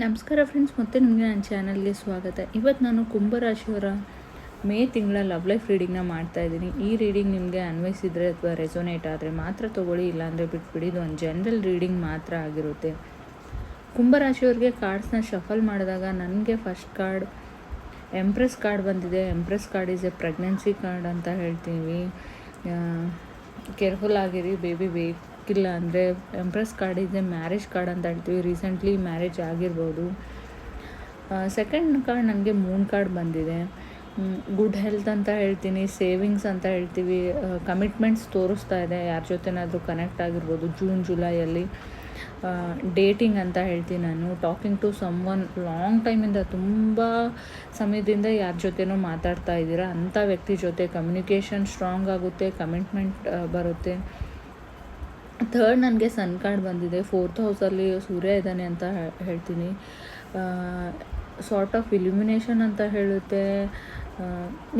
ನಮಸ್ಕಾರ ಫ್ರೆಂಡ್ಸ್ ಮತ್ತೆ ನಿಮಗೆ ನನ್ನ ಚಾನಲ್ಗೆ ಸ್ವಾಗತ. ಇವತ್ತು ನಾನು ಕುಂಭರಾಶಿಯವರ ಮೇ ತಿಂಗಳ ಲವ್ ಲೈಫ್ ರೀಡಿಂಗ್ನ ಮಾಡ್ತಾ ಇದ್ದೀನಿ. ಈ ರೀಡಿಂಗ್ ನಿಮಗೆ ಅನ್ವಯಿಸಿದರೆ ಅಥವಾ ರೆಸೊನೇಟ್ ಆದರೆ ಮಾತ್ರ ತೊಗೊಳ್ಳಿ, ಇಲ್ಲಾಂದರೆ ಬಿಟ್ಬಿಡಿ. ಇದು ಒಂದು ಜನರಲ್ ರೀಡಿಂಗ್ ಮಾತ್ರ ಆಗಿರುತ್ತೆ. ಕುಂಭರಾಶಿಯವ್ರಿಗೆ ಕಾರ್ಡ್ಸ್ನ ಶಫಲ್ ಮಾಡಿದಾಗ ನನಗೆ ಫಸ್ಟ್ ಕಾರ್ಡ್ ಎಂಪ್ರೆಸ್ ಕಾರ್ಡ್ ಬಂದಿದೆ. Empress card is a pregnancy card ಅಂತ ಹೇಳ್ತೀವಿ. ಕೇರ್ಫುಲ್ ಆಗಿರಿ ಬೇಬಿ ಬೇಕಿಲ್ಲ ಅಂದರೆ ಎಂಪ್ರೆಸ್ ಕಾರ್ಡ್ ಇದೆ ಮ್ಯಾರೇಜ್ ಕಾರ್ಡ್ ಅಂತ ಹೇಳ್ತೀವಿ. ರೀಸೆಂಟ್ಲಿ ಮ್ಯಾರೇಜ್ ಆಗಿರ್ಬೋದು. ಸೆಕೆಂಡ್ ಕಾರ್ಡ್ ನನಗೆ ಮೂನ್ ಕಾರ್ಡ್ ಬಂದಿದೆ. ಗುಡ್ ಹೆಲ್ತ್ ಅಂತ ಹೇಳ್ತೀನಿ ಸೇವಿಂಗ್ಸ್ ಅಂತ ಹೇಳ್ತೀವಿ. ಕಮಿಟ್ಮೆಂಟ್ಸ್ ತೋರಿಸ್ತಾ ಇದೆ. ಯಾರ ಜೊತೆನಾದರೂ ಕನೆಕ್ಟ್ ಆಗಿರ್ಬೋದು ಜೂನ್ ಜುಲೈಯಲ್ಲಿ ಡೇಟಿಂಗ್ ಅಂತ ಹೇಳ್ತೀನಿ ನಾನು. Talking to some one long ಟೈಮಿಂದ ತುಂಬ ಸಮಯದಿಂದ ಯಾರ ಜೊತೆನೋ ಮಾತಾಡ್ತಾ ಇದ್ದೀರಾ? ಅಂಥ ವ್ಯಕ್ತಿ ಜೊತೆ ಕಮ್ಯುನಿಕೇಷನ್ ಸ್ಟ್ರಾಂಗ್ ಆಗುತ್ತೆ ಕಮಿಟ್ಮೆಂಟ್ ಬರುತ್ತೆ. ಥರ್ಡ್ ನನಗೆ ಸನ್ ಕಾರ್ಡ್ ಬಂದಿದೆ. ಫೋರ್ತ್ ಹೌಸಲ್ಲಿ ಸೂರ್ಯ ಇದ್ದಾನೆ ಅಂತ ಹೇಳ್ತೀನಿ. ಸಾರ್ಟ್ ಆಫ್ ಇಲ್ಯುಮಿನೇಷನ್ ಅಂತ ಹೇಳುತ್ತೆ.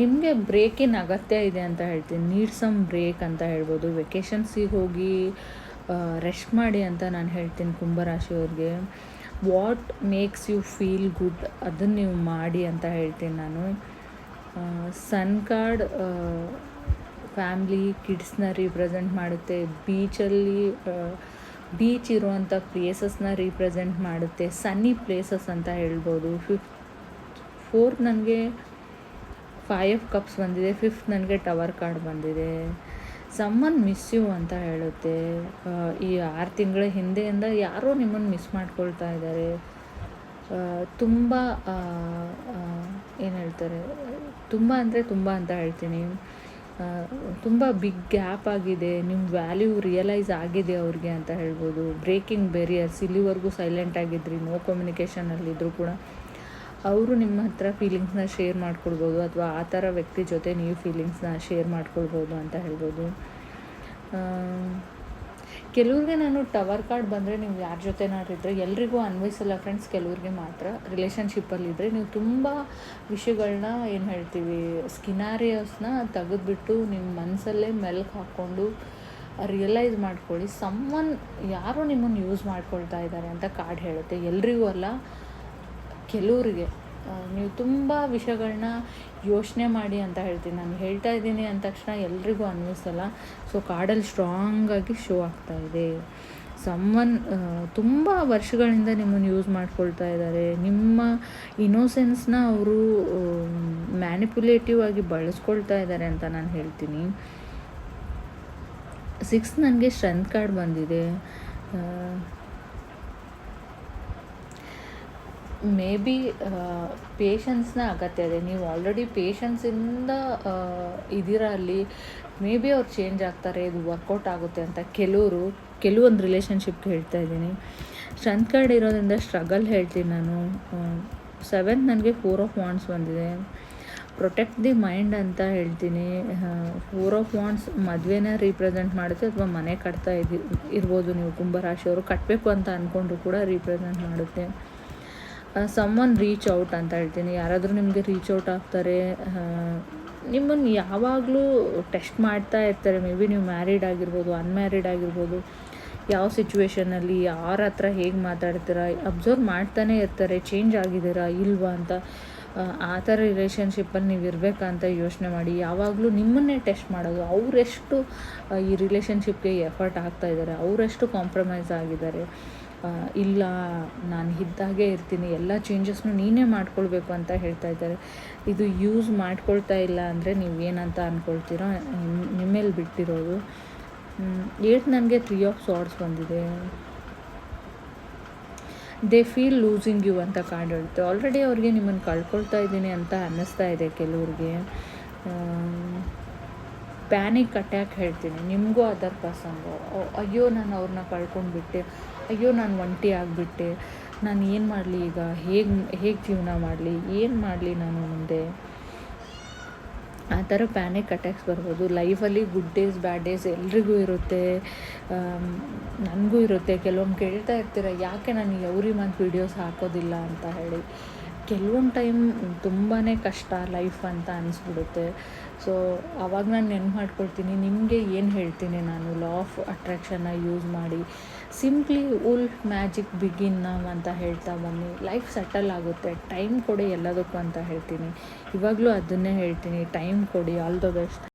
ನಿಮಗೆ ಬ್ರೇಕಿನ ಅಗತ್ಯ ಇದೆ ಅಂತ ಹೇಳ್ತೀನಿ. ನೀಡ್ ಸಮ್ ಬ್ರೇಕ್ ಅಂತ ಹೇಳ್ಬೋದು. ವೆಕೇಷನ್ಸಿಗೆ ಹೋಗಿ ರೆಸ್ಟ್ ಮಾಡಿ ಅಂತ ನಾನು ಹೇಳ್ತೀನಿ ಕುಂಭರಾಶಿಯವ್ರಿಗೆ what makes you feel good ಅದನ್ನು ನೀವು ಮಾಡಿ ಅಂತ ಹೇಳ್ತೀನಿ ನಾನು. ಸನ್ ಕಾರ್ಡ್ ಫ್ಯಾಮ್ಲಿ ಕಿಡ್ಸ್ನ ರೀಪ್ರೆಸೆಂಟ್ ಮಾಡುತ್ತೆ. ಬೀಚಲ್ಲಿ ಬೀಚ್ ಇರುವಂಥ ಪ್ಲೇಸಸ್ನ ರೀಪ್ರೆಸೆಂಟ್ ಮಾಡುತ್ತೆ. ಸನ್ನಿ ಪ್ಲೇಸಸ್ ಅಂತ ಹೇಳ್ಬೋದು. ಫಿಫ್ತ್ ಫೋರ್ತ್ ನನಗೆ ಫೈವ್ ಕಪ್ಸ್ ಬಂದಿದೆ. ಫಿಫ್ತ್ ನನಗೆ ಟವರ್ ಕಾರ್ಡ್ ಬಂದಿದೆ. ಸಮ್ಮನ್ ಮಿಸ್ ಯು ಅಂತ ಹೇಳುತ್ತೆ. ಈ ಆರು ತಿಂಗಳ ಹಿಂದೆಯಿಂದ ಯಾರೋ ನಿಮ್ಮನ್ನು ಮಿಸ್ ಮಾಡ್ಕೊಳ್ತಾ ಇದ್ದಾರೆ. ತುಂಬ ಏನು ಹೇಳ್ತಾರೆ? ತುಂಬ ಅಂದರೆ ತುಂಬ ಅಂತ ಹೇಳ್ತೀನಿ. ತುಂಬ ಬಿಗ್ ಗ್ಯಾಪ್ ಆಗಿದೆ. ನಿಮ್ಮ ವ್ಯಾಲ್ಯೂ ರಿಯಲೈಸ್ ಆಗಿದೆ ಅವ್ರಿಗೆ ಅಂತ ಹೇಳ್ಬೋದು. ಬ್ರೇಕಿಂಗ್ ಬೇರಿಯರ್ಸ್ ಇಲ್ಲಿವರೆಗೂ ಸೈಲೆಂಟ್ ಆಗಿದ್ರಿ ನೋ ಕಮ್ಯುನಿಕೇಷನಲ್ಲಿದ್ದರೂ ಕೂಡ. ಅವರು ನಿಮ್ಮ ಹತ್ರ ಫೀಲಿಂಗ್ಸ್ನ ಶೇರ್ ಮಾಡ್ಕೊಳ್ಬೋದು ಅಥವಾ ಆ ಥರ ವ್ಯಕ್ತಿ ಜೊತೆ ನೀವು ಫೀಲಿಂಗ್ಸ್ನ ಶೇರ್ ಮಾಡ್ಕೊಳ್ಬೋದು ಅಂತ ಹೇಳ್ಬೋದು. ಕೆಲವ್ರಿಗೆ ನಾನು ಟವರ್ ಕಾರ್ಡ್ ಬಂದರೆ ನೀವು ಯಾರ ಜೊತೆನಾರಿದ್ರೆ ಎಲ್ರಿಗೂ ಅನ್ವಯಿಸಲ್ಲ ಫ್ರೆಂಡ್ಸ್ ಕೆಲವ್ರಿಗೆ ಮಾತ್ರ. ರಿಲೇಷನ್ಶಿಪ್ಪಲ್ಲಿದ್ದರೆ ನೀವು ತುಂಬ ವಿಷಯಗಳನ್ನ ಏನು ಹೇಳ್ತೀವಿ ಸ್ಕಿನಾರಿಯಸ್ನ ತೆಗೆದುಬಿಟ್ಟು ನಿಮ್ಮ ಮನಸ್ಸಲ್ಲೇ ಮೆಲ್ಕ್ ಹಾಕ್ಕೊಂಡು ರಿಯಲೈಸ್ ಮಾಡ್ಕೊಳ್ಳಿ. ಸಮ್ಮನ್ ಯಾರು ನಿಮ್ಮನ್ನು ಯೂಸ್ ಮಾಡ್ಕೊಳ್ತಾ ಇದ್ದಾರೆ ಅಂತ ಕಾರ್ಡ್ ಹೇಳುತ್ತೆ. ಎಲ್ರಿಗೂ ಅಲ್ಲ, ಕೆಲವರಿಗೆ. ನೀವು ತುಂಬ ವಿಷಯಗಳನ್ನ ಯೋಚನೆ ಮಾಡಿ ಅಂತ ಹೇಳ್ತೀನಿ. ನಾನು ಹೇಳ್ತಾ ಇದ್ದೀನಿ ಅಂದ ತಕ್ಷಣ ಎಲ್ರಿಗೂ ಅನ್ನಿಸಲ್ಲ. ಸೊ ಸ್ಟ್ರಾಂಗ್ ಸ್ಟ್ರಾಂಗಾಗಿ ಶೋ ಆಗ್ತಾ ಇದೆ. ಸಮ್ಮನ್ ತುಂಬ ವರ್ಷಗಳಿಂದ ನಿಮ್ಮನ್ನು ಯೂಸ್ ಮಾಡ್ಕೊಳ್ತಾ ಇದ್ದಾರೆ. ನಿಮ್ಮ ಇನೋಸೆನ್ಸ್ನ ಅವರು ಮ್ಯಾನಿಪುಲೇಟಿವ್ ಆಗಿ ಬಳಸ್ಕೊಳ್ತಾ ಇದ್ದಾರೆ ಅಂತ ನಾನು ಹೇಳ್ತೀನಿ. ಸಿಕ್ಸ್ ನನಗೆ ಸ್ಟ್ರೆಂತ್ ಕಾರ್ಡ್ ಬಂದಿದೆ. ಮೇ ಬಿ ಪೇಷನ್ಸ್ನ ಅಗತ್ಯ ಇದೆ. ನೀವು ಆಲ್ರೆಡಿ ಪೇಷನ್ಸಿಂದ ಇದ್ದೀರಾ ಅಲ್ಲಿ ಮೇ ಬಿ ಅವ್ರು ಚೇಂಜ್ ಆಗ್ತಾರೆ, ಇದು ವರ್ಕೌಟ್ ಆಗುತ್ತೆ ಅಂತ ಕೆಲವರು ಕೆಲವೊಂದು ರಿಲೇಷನ್ಶಿಪ್ಗೆ ಹೇಳ್ತಾ ಇದ್ದೀನಿ. ಸ್ಟ್ರೆಂತ್ ಕಾರ್ಡ್ ಇರೋದ್ರಿಂದ ಸ್ಟ್ರಗಲ್ ಹೇಳ್ತೀನಿ ನಾನು. ಸೆವೆಂತ್ ನನಗೆ ಫೋರ್ ಆಫ್ ವಾಂಡ್ಸ್ ಬಂದಿದೆ. ಪ್ರೊಟೆಕ್ಟ್ ದಿ ಮೈಂಡ್ ಅಂತ ಹೇಳ್ತೀನಿ. ಫೋರ್ ಆಫ್ ವಾಂಡ್ಸ್ ಮದುವೆನ ರೀಪ್ರೆಸೆಂಟ್ ಮಾಡುತ್ತೆ, ಅಥವಾ ಮನೆ ಕಟ್ತಾ ಇದ್ದಿ, ಇರ್ಬೋದು ನೀವು ಕುಂಭರಾಶಿಯವರು ಕಟ್ಟಬೇಕು ಅಂತ ಅಂದ್ಕೊಂಡ್ರು ಕೂಡ ರೀಪ್ರೆಸೆಂಟ್ ಮಾಡುತ್ತೆ. ಸಮ್ ಒನ್ ರೀಚ್ ಔಟ್ ಅಂತ ಹೇಳ್ತೀನಿ. ಯಾರಾದರೂ ನಿಮಗೆ ರೀಚ್ ಔಟ್ ಆಗ್ತಾರೆ ನಿಮ್ಮನ್ನು ಯಾವಾಗಲೂ ಟೆಸ್ಟ್ ಮಾಡ್ತಾ ಇರ್ತಾರೆ. ಮೇ ಬಿ ನೀವು ಮ್ಯಾರಿಡ್ ಆಗಿರ್ಬೋದು ಅನ್ಮ್ಯಾರಿಡ್ ಆಗಿರ್ಬೋದು, ಯಾವ ಸಿಚುವೇಷನಲ್ಲಿ ಯಾರ ಹತ್ರ ಹೇಗೆ ಮಾತಾಡ್ತೀರಾ ಅಬ್ಸರ್ವ್ ಮಾಡ್ತಾನೆ ಇರ್ತಾರೆ. ಚೇಂಜ್ ಆಗಿದ್ದೀರಾ, ಇಲ್ವಾ ಅಂತ, ಆ ಥರ ರಿಲೇಷನ್ಶಿಪ್ಪಲ್ಲಿ ನೀವು ಇರಬೇಕಂತ ಯೋಚನೆ ಮಾಡಿ. ಯಾವಾಗಲೂ ನಿಮ್ಮನ್ನೇ ಟೆಸ್ಟ್ ಮಾಡೋದು. ಅವರೆಷ್ಟು ಈ ರಿಲೇಷನ್ಶಿಪ್ಗೆ ಎಫರ್ಟ್ ಆಗ್ತಾ ಇದ್ದಾರೆ, ಅವರೆಷ್ಟು ಕಾಂಪ್ರಮೈಸ್ ಆಗಿದ್ದಾರೆ. ಇಲ್ಲ, ನಾನು ಇದ್ದಾಗೆ ಇರ್ತೀನಿ, ಎಲ್ಲ ಚೇಂಜಸ್ನು ನೀನೇ ಮಾಡ್ಕೊಳ್ಬೇಕು ಅಂತ ಹೇಳ್ತಾ ಇದ್ದಾರೆ. ಇದು ಯೂಸ್ ಮಾಡ್ಕೊಳ್ತಾ ಇಲ್ಲ ಅಂದರೆ ನೀವು ಏನಂತ ಅಂದ್ಕೊಳ್ತೀರೋ ನಿಮ್ಮೇಲೆ ಬಿಟ್ಟಿರೋದು. ಏಟ್ ನನಗೆ ತ್ರೀ ಆಫ್ ಸಾರ್ಟ್ಸ್ ಬಂದಿದೆ. ದೇ ಫೀಲ್ ಲೂಸಿಂಗ್ ಯು ಅಂತ ಕಾರ್ಡ್ ಹೇಳುತ್ತೆ ಆಲ್ರೆಡಿ ಅವ್ರಿಗೆ ನಿಮ್ಮನ್ನು ಕಳ್ಕೊಳ್ತಾ ಇದ್ದೀನಿ ಅಂತ ಅನ್ನಿಸ್ತಾ ಇದೆ ಕೆಲವ್ರಿಗೆ. ಪ್ಯಾನಿಕ್ ಅಟ್ಯಾಕ್ ಹೇಳ್ತೀನಿ. ನಿಮಗೂ ಅದರ್ ಪರ್ಸನ್ಗೂ ಅಯ್ಯೋ, ನಾನು ಅವ್ರನ್ನ ಕಳ್ಕೊಂಡ್ಬಿಟ್ಟೆ. ಅಯ್ಯೋ, ನಾನು ಒಂಟಿ ಆಗಿಬಿಟ್ಟೆ. ನಾನು ಏನು ಮಾಡಲಿ ಈಗ? ಹೇಗೆ ಹೇಗೆ ಜೀವನ ಮಾಡಲಿ? ಏನು ಮಾಡಲಿ ನಾನು ಮುಂದೆ? ಆ ಥರ ಪ್ಯಾನಿಕ್ ಅಟ್ಯಾಕ್ಸ್ ಬರ್ಬೋದು. ಲೈಫಲ್ಲಿ ಗುಡ್ ಡೇಸ್ ಬ್ಯಾಡ್ ಡೇಸ್ ಎಲ್ರಿಗೂ ಇರುತ್ತೆ. ನನಗೂ ಇರುತ್ತೆ. ಕೆಲವೊಮ್ಮೆ ಕೇಳ್ತಾ ಇರ್ತೀರ, ಯಾಕೆ ನಾನು ಎವ್ರಿ ಮಂತ್ ವೀಡಿಯೋಸ್ ಹಾಕೋದಿಲ್ಲ? ಅಂತ ಹೇಳಿ. ಕೆಲವೊಂದು ಟೈಮ್ ತುಂಬಾ ಕಷ್ಟ ಲೈಫ್ ಅಂತ ಅನಿಸ್ಬಿಡುತ್ತೆ. ಸೊ ಅವಾಗ ನಾನು ನೆನ್ಪು ಮಾಡ್ಕೊಳ್ತೀನಿ. ನಿಮಗೆ ಏನು ಹೇಳ್ತೀನಿ ನಾನು? ಲಾ ಆಫ್ ಅಟ್ರಾಕ್ಷನ್ನ ಯೂಸ್ ಮಾಡಿ. ಸಿಂಪ್ಲಿ ಉಲ್ ಮ್ಯಾಜಿಕ್ ಬಿಗಿನ್ ಅಂತ ಹೇಳ್ತಾ ಬನ್ನಿ ಲೈಫ್ ಸೆಟಲ್ ಆಗುತ್ತೆ. ಟೈಮ್ ಕೊಡಿ ಎಲ್ಲದಕ್ಕೂ ಅಂತ ಹೇಳ್ತೀನಿ. ಇವಾಗಲೂ ಅದನ್ನೇ ಹೇಳ್ತೀನಿ. ಟೈಮ್ ಕೊಡಿ. All the best